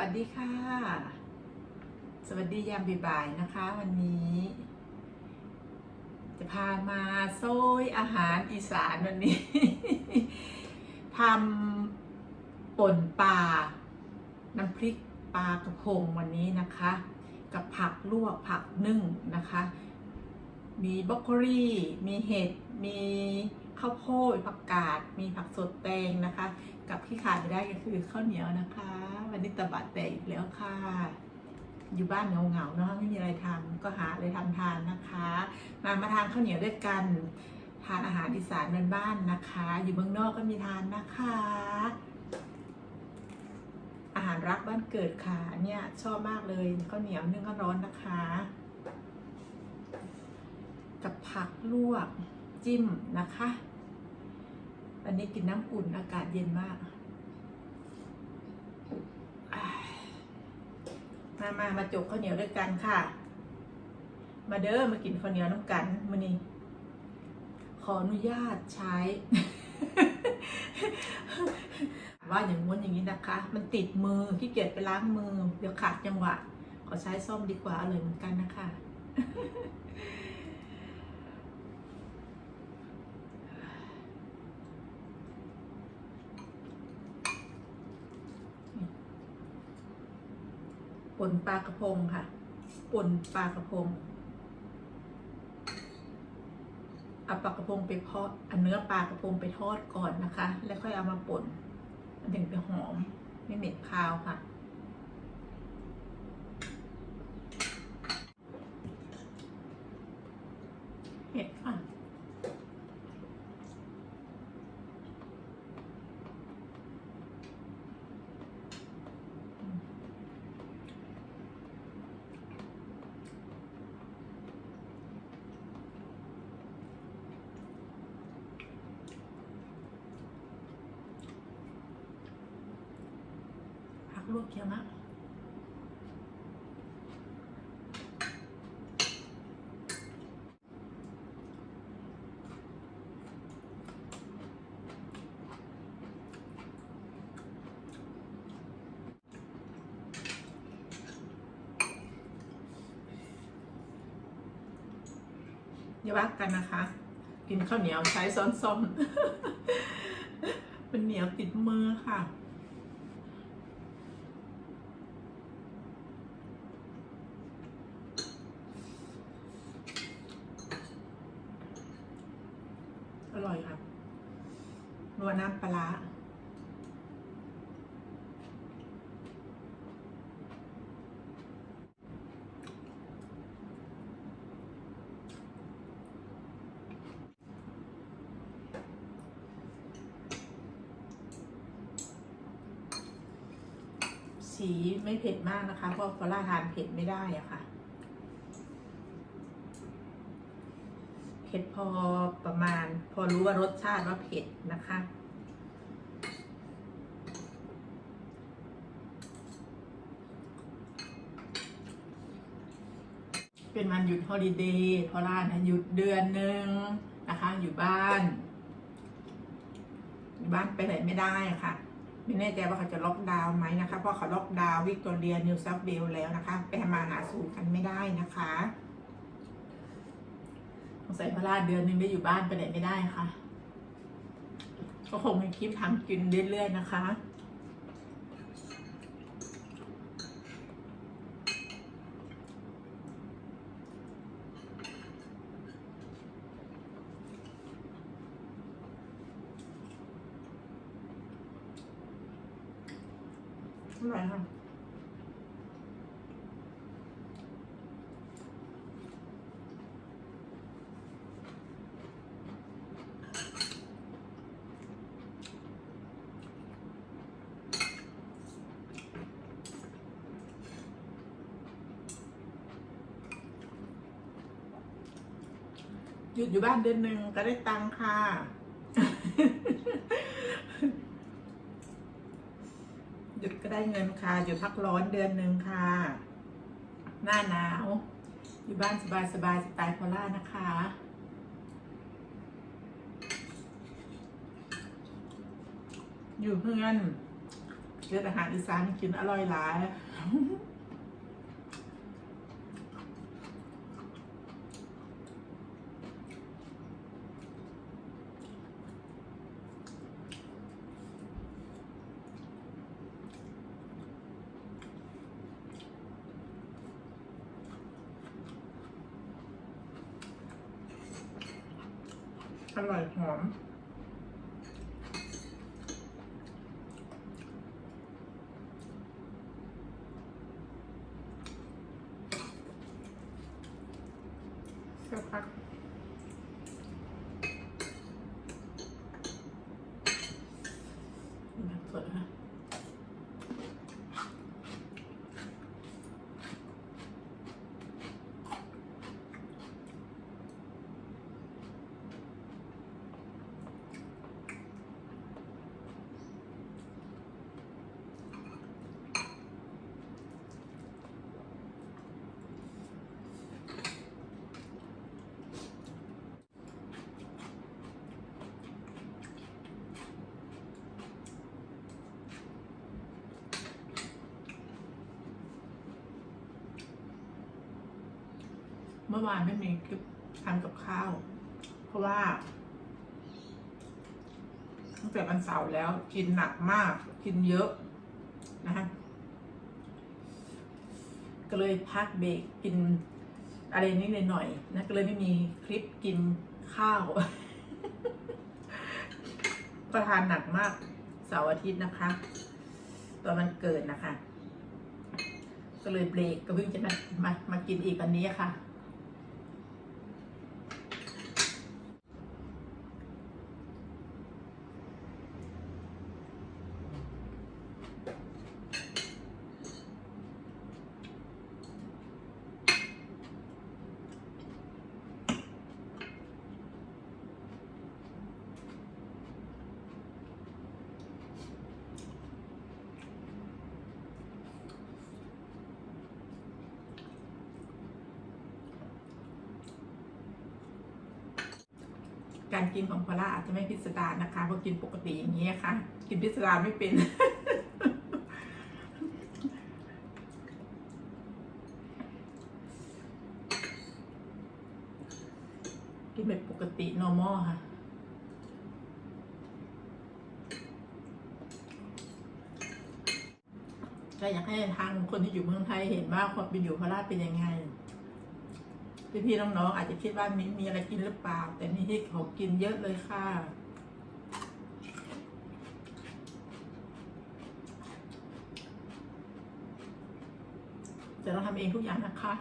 สวัสดีค่ะ สวัสดียามบ่ายๆนะคะ วันนี้ จะพามาโซยอาหารอีสานวันนี้ทำป่นปลาน้ำพริกปลากระพงวันนี้นะคะ กับผักลวกผักนึ่งนะคะ มีบรอกโคลีมีเห็ดมีข้าวโพดผักกาด มีผักสดแตงนะคะ กับที่ขาดไม่ได้ก็คือข้าวเหนียวนะคะันนี้ตบัดแตกอีกแล้วค่ะ อยู่บ้านเหงาๆเนาะไม่มีอะไรทำก็หาอะไรทำทานนะคะ มามาทานข้าวเหนียวด้วยกัน ทานอาหารอีสานบ้านๆนะคะ อยู่เมืองนอกก็มีทานนะคะ อาหารรักบ้านเกิดค่ะเนี่ยชอบมากเลยข้าวเหนียวนึ่งก็ร้อนนะคะ กับผักลวกจิ้มนะคะวันนี้กินน้ำอุ่นอากาศเย็นมากอ่า มามามาจกข้าวเหนียวด้วยกันค่ะ มาเด้อมากินข้าวเหนียวน้ำกันมานี่ขออนุญาตใช้ ว่าอย่างง้นอย่างนี้นะคะ มันติดมือขี้เกียจไปล้างมือ เดี๋ยวขาดจังหวะ ขอใช้ส้อมดีกว่าอร่อยเหมือนกันนะคะ ป่นปลากระพงค่ะ ป่นปลากระพงเอาปลากระพงไปเพาะเอาเนื้อปลากระพงไปทอดก่อนนะคะ แล้วค่อยเอามาป่นมันถึงจะหอมไม่เหม็นคาวค่ะ เห็ดค่ะ ผักล วกเยอะมากอย่าว่ากันนะคะ กินข้าวเหนียวใช้ซ้อนส้อมเป็นเหนียวติดมือค่ะ อร่อยค่ะนัวน้ำปลาร้าสีไม่เผ็ดมากนะคะ เพราะฟอล่าทานเผ็ดไม่ได้อะค่ะ ผ็ดพอประมาณ พอรู้ว่ารสชาติว่าเผ็ดนะคะ เป็นวันหยุดฮอลิเดย์พอล่านะหยุดเดือนหนึ่งนะคะ อยู่บ้าน อยู่บ้านไปไหนไม่ได้ะค่ะไม่แน่ใจว่าเขาจะล็อกดาวน์ไหมนะคะ เพราะเขาล็อกดาวน์วิกตอเรียนิวซับเบลแล้วนะคะ ไปมาหาสู่กันไม่ได้นะคะ สงสัยพระราชเดือนหนึงได้อยู่บ้านไปไหนไม่ได้ค่ะ ก็คงมีคลิปทำกินเรื่อยๆนะคะอร่อยค่ะ หยุดอยู่บ้านเดือนหนึ่งก็ได้ตังค่ะ หยุดก็ได้เงินค่ะ หยุดพักร้อนเดือนหนึ่งค่ะ หน้าหนาว อยู่บ้านสบายสบายๆสไตล์โพล่านะคะอยู่เพื่อนเลือดอาหารอีสานกินอร่อยหลาย อร่อยหอมสักพักแบบสดค่ะเมื่อวานไม่มีคลิปทำกับข้าว เพราะว่าตั้งแต่วันเสาร์แล้วกินหนักมากกินเยอะนะคะก็เลยพักเบรกกินอะไรนิดหน่อยนะก็เลยไม่มีคลิปกินข้าวก็ทานหนักมากเสาร์อาทิตย์นะคะ ตอนมันเกิดนะคะ ก็เลยเบรกก็เพิ่งจะมามามากินอีกวันนี้ค่ะ การกินของพอล่าอาจจะไม่พิสดารนะคะเพราะกินปกติอย่างนี้ค่ะ กินพิสดารไม่เป็น กินแบบปกติ normal ค่ะก็อยากให้ทางคนที่อยู่เมืองไทยเห็นว่าความเป็นอยู่พระราเป็นยังไง พี่ๆน้องๆอาจจะคิดว่ามีมีอะไรกินหรือเปล่า แต่นี่เขากินเยอะเลยค่ะแต่เราทำเองทุกอย่างนะคะ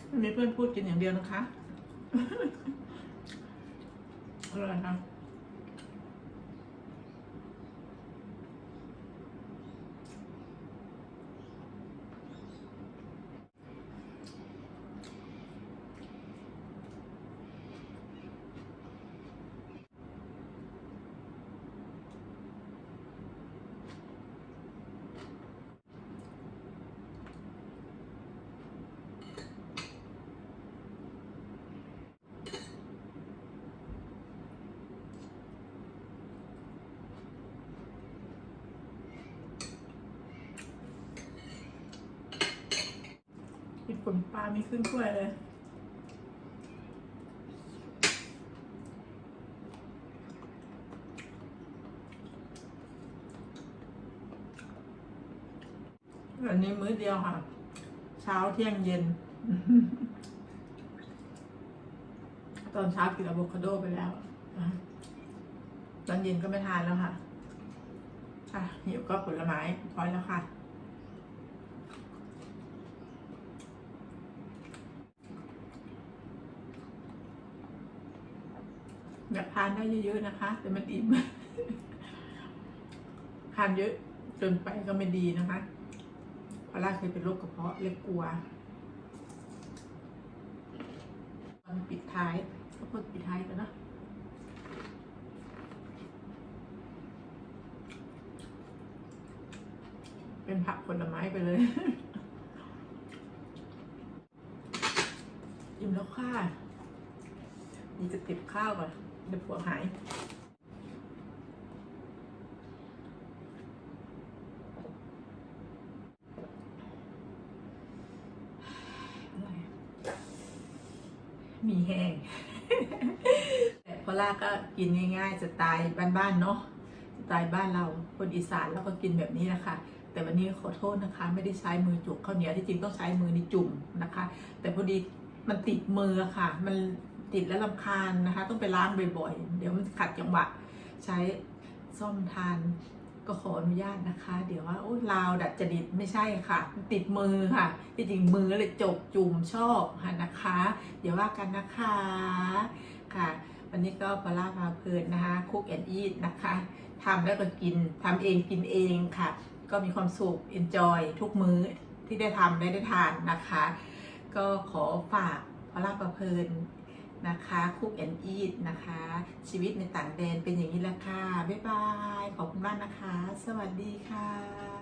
ไมีเพื่อนพูดกินอย่างเดียวนะคะ นปลาไม่ขึ้นถ้วยเลยวันนี้มื้อเดียวค่ะ เช้าเที่ยงเย็น ตอนเช้ากินอะโวคาโดไปแล้วนะตอนเย็นก็ไม่ทานแล้วค่ะ อะหิวก็ผลไม้พอแล้วค่ะ อยากทานได้เยอะๆนะคะ แต่มันอิ่มทานเยอะจนไปก็ไม่ดีนะคะพอล่าเคยเป็นโรคกระเพาะเลยกลัวตอนปิดท้ายก็พูดปิดท้ายกันเนะเป็นผักผลไม้ไปเลยอิ่มแล้วค่ะนี่จะติดข้าวก่อน เดี๋ยวผัวหายมีแห้งแต่พอล่าก็กินง่ายๆสไตล์บ้านๆเนาะสไตล์บ้านเราคนอีสานเราก็กินแบบนี้แหละคะ แต่วันนี้ขอโทษนะคะ ไม่ได้ใช้มือจุกข้าวเหนียวที่จริงต้องใช้มือนี่จุ่มนะคะ แต่พอดีมันติดมือค่ะ มัน ติดแล้วลำคาญนะคะ ต้องไปล้างบ่อยๆ เดี๋ยวมันขัดจังหวะใช้ซ่อมทานก็ขออนุญาตนะคะ เดี๋ยวว่าโอ้ลาวดัดจริตไม่ใช่ค่ะมันติดมือค่ะที่จริงมือเลยจกจุ่มชอบค่ะนะคะ เดี๋ยวว่ากันนะคะค่ะ วันนี้ก็ปลาราพาเพลินนะคะคุกแอนอีทนะคะทำแล้วก็กินทำเองกินเองค่ะ ก็มีความสุข enjoy ทุกมื้อที่ได้ทำได้ได้ทานนะคะ ก็ขอฝากปลาราพาเพลิน นะคะคุกแอนอีดนะคะ ชีวิตในต่างแดนเป็นอย่างนี้แหละค่ะ บ๊ายบาย ขอบคุณมากนะคะ สวัสดีค่ะ